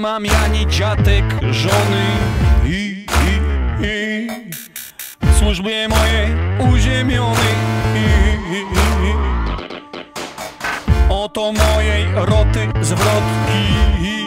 Mam Damianie dziatek żony. I, i, i. W służbie mojej uziemiony i, i, i, Oto mojej roty zwrotki.